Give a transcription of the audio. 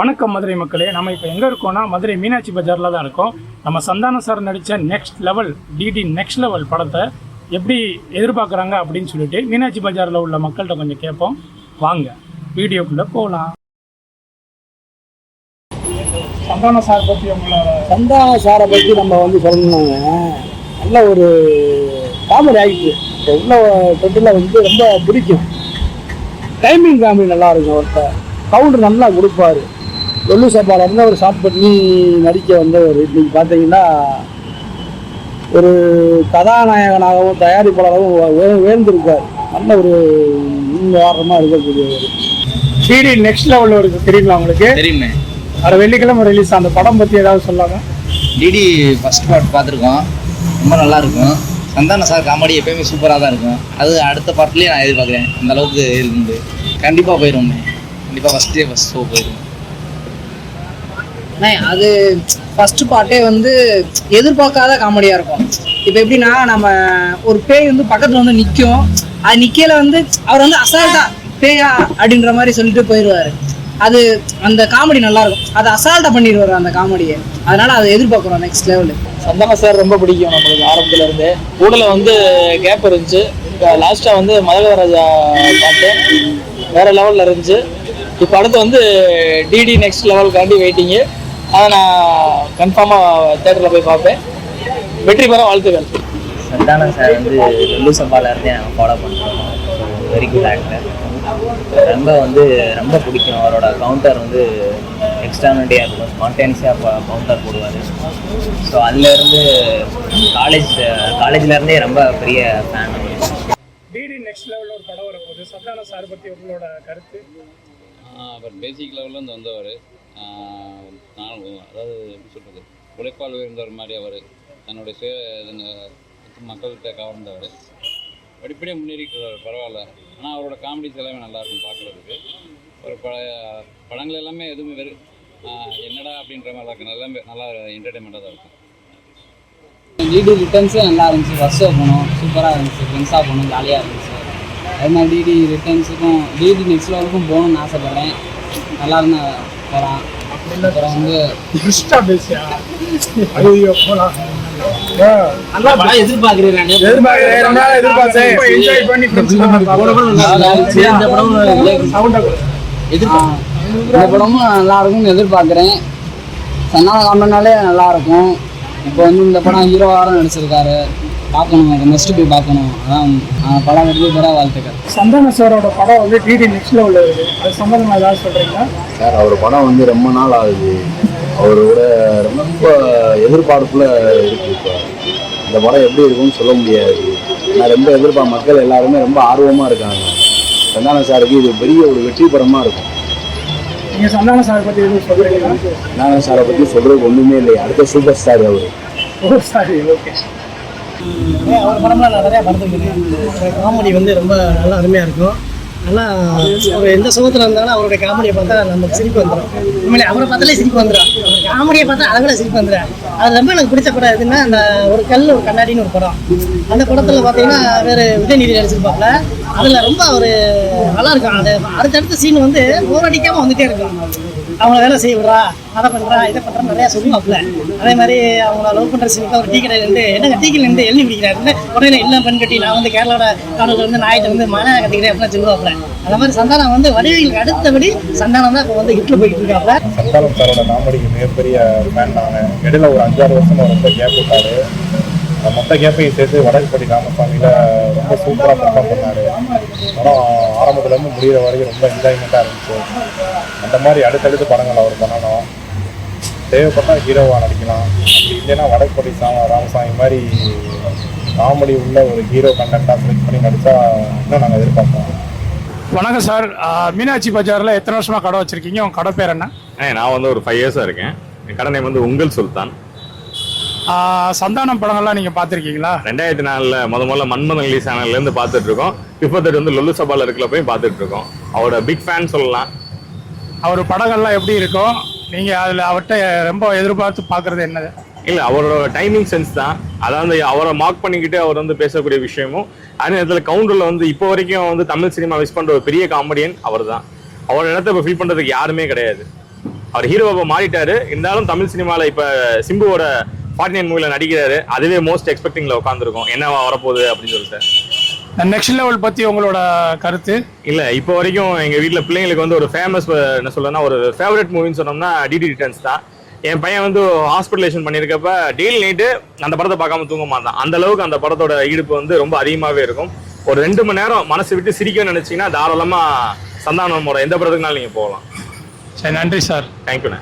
வணக்கம் மதுரை மக்களே. நம்ம இப்போ எங்கே இருக்கோம்னா மதுரை மீனாட்சி பஜாரில் தான் இருக்கோம். நம்ம சந்தானம் சார் நடித்த next level DD next level படத்தை எப்படி எதிர்பார்க்குறாங்க அப்படின்னு சொல்லிட்டு மீனாட்சி பஜாரில் உள்ள மக்கள்கிட்ட கொஞ்சம் கேட்போம். வாங்க வீடியோக்குள்ளே போகலாம் சந்தானம் சார் பற்றி உங்களை சந்தான சாரை பற்றி நம்ம வந்து சொல்லணும்னாங்க. நல்ல ஒரு காமெடி ஆகிட்டு இப்போ உள்ள தொட்டில் வந்து ரொம்ப பிடிக்கும். டைமிங் காமெடி நல்லா இருக்கும் அவர்கிட்ட. கவுண்டர் நல்லா கொடுப்பாரு. லொல்லு சப்பால இருந்து அவர் ஷார்ட் பண்ணி நடிக்க வந்தவர் இன்னைக்கு பார்த்தீங்கன்னா ஒரு கதாநாயகனாகவும் தயாரிப்பாளராகவும் வேந்திருக்கார் நல்ல ஒரு முன்வாரமாக இருக்கக்கூடியவர் டிடி நெக்ஸ்ட் லெவல் இருக்கு தெரியுங்களா உங்களுக்கு? தெரியுமே. வர வெள்ளிக்கிழமை ரிலீஸ் அந்த படம் பற்றி ஏதாவது சொல்லாங்க டிடி ஃபர்ஸ்ட் பார்ட் பார்த்துருக்கோம். ரொம்ப நல்லா இருக்கும் சந்தான சார் காமெடி எப்பயுமே சூப்பராக தான் இருக்கும். அது அடுத்த பார்ட்லேயே நான் எதிர்பார்க்குறேன். அந்த அளவுக்கு இருக்குது கண்டிப்பாக போயிடுவோமே கண்டிப்பாக ஃபஸ்ட்டே ஃபஸ்ட் ஷோ போயிடும் அது ஃபர்ஸ்ட் பார்ட்டே வந்து எதிர்பார்க்காத காமெடியாக இருக்கும். இப்போ எப்படின்னா நம்ம ஒரு பேய் வந்து பக்கத்தில் வந்து நிற்கும் அது நிற்கையில வந்து அவர் வந்து அசால்ட்டா பேயா அப்படின்ற மாதிரி சொல்லிட்டு போயிடுவார் அது அந்த காமெடி நல்லா இருக்கும். அதை அசால்ட்டாக பண்ணிடுவார் அந்த காமெடியை. அதனால அதை எதிர்பார்க்குறோம் நெக்ஸ்ட் லெவலு சந்தான சார் ரொம்ப பிடிக்கும் நம்மளுக்கு ஆரம்பத்துல இருந்து. ஊடல வந்து கேப் இருந்துச்சு. லாஸ்டா வந்து மதகராஜா பாட்டு வேற லெவல்ல இருந்துச்சு. இப்போ அடுத்து வந்து டிடி நெக்ஸ்ட் லெவலுக்காண்டி வெயிட்டிங்கு அதை நான் கன்ஃபார்மாக தேட்டரில் போய் பார்ப்பேன். வெற்றி பெற வாழ்த்துக்கள். சந்தான சார் வந்து லல்லு சபால இருந்தே நாங்கள் ஃபாலோ பண்ணுறோம் ஸோ வெரி குட் ஆக்டர் ரொம்ப வந்து ரொம்ப பிடிக்கும் அவரோட கவுண்டர் வந்து எக்ஸ்ட்ரானடியாக இருக்கும். ஸ்பான்டேனியஸாக கவுண்டர் போடுவார். ஸோ அதுலேருந்து காலேஜ் காலேஜ்லேருந்தே ரொம்ப பெரிய ஃபேன் டிடி நெக்ஸ்ட் லெவலில் ஒரு படம் வரப்போகுது. சந்தானம் சார் பற்றி உங்களோட கருத்து? அவர் பேசிக் லெவல்லேருந்து வந்தவர். நான் அதாவது எப்படி சொல்கிறது உழைப்பால் உயர்ந்தவர் மாதிரி அவர். தன்னுடைய சுய மக்கள்கிட்ட கவர்ந்தவர். படிப்படியாக முன்னேறிக்கிறார் பரவாயில்ல. ஆனால் அவரோட காமெடிஸ் எல்லாமே நல்லாயிருக்கும் பார்க்குறதுக்கு. ஒரு பழைய படங்கள் எல்லாமே எதுவுமே வெறும் என்னடா அப்படின்ற மாதிரி தான் இருக்கும் எல்லாமே நல்லா என்டர்டைன்மெண்ட்டாக தான் இருக்கும். வீடு ரிட்டர்ன்ஸே நல்லா இருந்துச்சு. பஸ்ஸாக போகணும் போனோம். சூப்பராக இருந்துச்சு. ஃப்ரெண்ட்ஸாக போனோம். ஜாலியாக இருந்துச்சு. அது மாதிரி டிடி ரிட்டர்ன்ஸுக்கும் டிடி நெக்ஸ்ட் லெவலுக்கும் போகணும்னு ஆசைப்பட்றேன். நல்லா இருந்தா போகிறான் அப்புறம் வந்து இந்த படமும் நல்லா இருக்கும்னு எதிர்பார்க்குறேன். சன்னால காமெடினாலே நல்லா இருக்கும். இப்போ வந்து இந்த படம் ஹீரோவாக நடிச்சிருக்காரு பார்க்கணும் அதை நெக்ஸ்ட் போய் பார்க்கணும். அதான் படம் வெற்றி பெற வாழ்த்துக்கள். சந்தான சாரோட படம் வந்து டிடி நெக்ஸ்ட் லெவலில் இருக்குது அது சம்பந்தமா ஏதாவது சொல்கிறீங்களா சார் அவர் படம் வந்து ரொம்ப நாள் ஆகுது. அவரோட ரொம்ப எதிர்பார்ப்புல இருக்கு இப்போ. இந்த படம் எப்படி இருக்கும்னு சொல்ல முடியாது. நான் ரொம்ப எதிர்பார்ப்பு மக்கள் எல்லாருமே ரொம்ப ஆர்வமா இருக்காங்க. சந்தான சாருக்கு இது பெரிய ஒரு வெற்றி படமா இருக்கும். நீங்கள் சந்தான சார் பற்றி எதுவும் சொல்கிறீங்களா சந்தான சாரை பத்தி சொல்றதுக்கு ஒண்ணுமே இல்லை அடுத்த சூப்பர் ஸ்டார் அவர். ஓ சாரி ஓகே அவர் படம்லாம் நான் நிறையா பார்த்துருக்கேன். காமெடி வந்து ரொம்ப நல்லா அருமையாக இருக்கும். நல்லா அவர் எந்த சுகத்தில் இருந்தாலும் அவருடைய காமெடியை பார்த்தா நமக்கு சிரிப்பு வந்துடும் உண்மையிலே அவரை பார்த்தாலே சிரிப்பு வந்துடும் அவர் காமெடியை பார்த்தா அதை விட சிரிப்பு வந்துடும் அது ரொம்ப எனக்கு பிடிச்ச படம் எதுன்னா அந்த ஒரு கல் ஒரு கண்ணாடின்னு ஒரு படம். அந்த படத்தில் பார்த்தீங்கன்னா வேறு உதயநிதி நடிச்சிருப்பாப்புல. அதில் ரொம்ப ஒரு நல்லா இருக்கும். அது அடுத்தடுத்த சீன் வந்து போர் அடிக்காமல் வந்துட்டே இருக்கும். அவங்கள வேலை செய்ய விடுறா அதை பண்ணுறா இதை பண்ணுறா நிறையா சொல்லுவாப்புல. அதே மாதிரி அவங்கள லவ் பண்ணுற சிங்க ஒரு டீ கடையில் இருந்து என்னங்க டீ கடையில் இருந்து எழுதி பிடிக்கிறாரு உடனே இல்லை பெண் கட்டி நான் வந்து கேரளாவோட காணொலியில் வந்து நாயிட்ட வந்து மன கட்டிக்கிறேன் அப்படின்னு சொல்லுவாப்புல. அந்த மாதிரி சந்தானம் வந்து வடிவங்களுக்கு அடுத்தபடி சந்தானம் தான் இப்போ வந்து ஹிட்ல போயிட்டு இருக்காப்புல. சந்தானம் சாரோட காமெடிக்கு மிகப்பெரிய ஃபேன் நான். இடையில ஒரு அஞ்சாறு வருஷம் ரொம்ப கேப் விட்டாரு மொத்த கேப்பையும் சேர்த்து வடக்குப்பட்டி ராமசாமியில் ரொம்ப சூப்பராக பர்ஃபார்ம் பண்ணாரு. ஆனால் ஆரம்பத்துலேருந்து முடிகிற வரைக்கும் ரொம்ப என்ஜாய்மெண்ட்டாக இருந்துச்சு. அந்த மாதிரி அடுத்தடுத்து படங்கள் அவர் பண்ணணும். தேவைப்பட்டா ஹீரோவா நடிக்கலாம். அப்படி இல்லைன்னா வடக்குப்பட்டி சாம ராமசாமி மாதிரி காமெடி உள்ள ஒரு ஹீரோ கண்டென்ட்டாக செலக்ட் பண்ணி நடிச்சா இன்னும் நாங்கள் எதிர்பார்ப்போம். வணக்கம் சார். மீனாட்சி பஜாரில் எத்தனை வருஷமாக கடை வச்சுருக்கீங்க? உங்கள் கடை பேர் என்ன? நான் வந்து ஒரு ஃபைவ் இயர்ஸாக இருக்கேன். என் கடை நேம் வந்து உங்கள் சுல்தான். சந்தானம் படங்கள்லாம் நீங்கள் பார்த்துருக்கீங்களா? ரெண்டாயிரத்தி நாலில் முத முதல்ல மன்மதன் ரிலீஸ் சேனல்லேருந்து பார்த்துட்டு இருக்கோம். இப்போத்தட்டு வந்து லொல்லு சபால இருக்கல போய் பார்த்துட்டு இருக்கோம். அவரோட பிக் ஃபேன் சொல்லலாம். அவர் படங்கள்லாம் எப்படி இருக்கும் நீங்கள் அதில் அவர்கிட்ட ரொம்ப எதிர்பார்த்து பார்க்குறது என்னது? இல்லை அவரோட டைமிங் சென்ஸ் தான். அதாவது அவரை மார்க் பண்ணிக்கிட்டு அவர் வந்து பேசக்கூடிய விஷயமும் அதே நேரத்தில் கவுண்டரில் வந்து இப்போ வரைக்கும் வந்து தமிழ் சினிமா மிஸ் பண்ணுற ஒரு பெரிய காமெடியன் அவர் தான் அவரோட இடத்த இப்போ ஃபீல் பண்ணுறதுக்கு யாருமே கிடையாது. அவர் ஹீரோவை மாறிட்டாரு. இருந்தாலும் தமிழ் சினிமாவில் இப்போ சிம்புவோட ஃபார்ட்டி நைன் மூவியில் நடிக்கிறாரு. அதுவே மோஸ்ட் எக்ஸ்பெக்டிங்கில் உட்காந்துருக்கும் என்னவா வரப்போகுது அப்படின்னு சொல்லிட்டு. நெக்ஸ்ட் லெவல் பற்றி உங்களோட கருத்து? இல்ல இப்போ வரைக்கும் எங்க வீட்ல பிள்ளைங்களுக்கு வந்து ஒரு ஃபேமஸ் என்ன சொல்லனா ஒரு ஃபேவரட் மூவின்னு சொன்னோம்னா டிடி ரிட்டர்ன்ஸ் தான். என் பையன் வந்து ஹாஸ்பிட்டலேஷன் பண்ணியிருக்கப்ப டெய்லி நைட்டு அந்த படத்தை பார்க்காம தூங்க மாட்டான். அந்த அளவுக்கு அந்த படத்தோட ஈடுப்பு வந்து ரொம்ப அதிகமாகவே இருக்கும். ஒரு ரெண்டு மணி நேரம் மனசு விட்டு சிரிக்கணும்னு நினைச்சீங்கன்னா தாராளமா சந்தானமோட எந்த படத்துக்குனாலும் நீங்க போகலாம். சரி நன்றி சார். தேங்க்யூண்ணே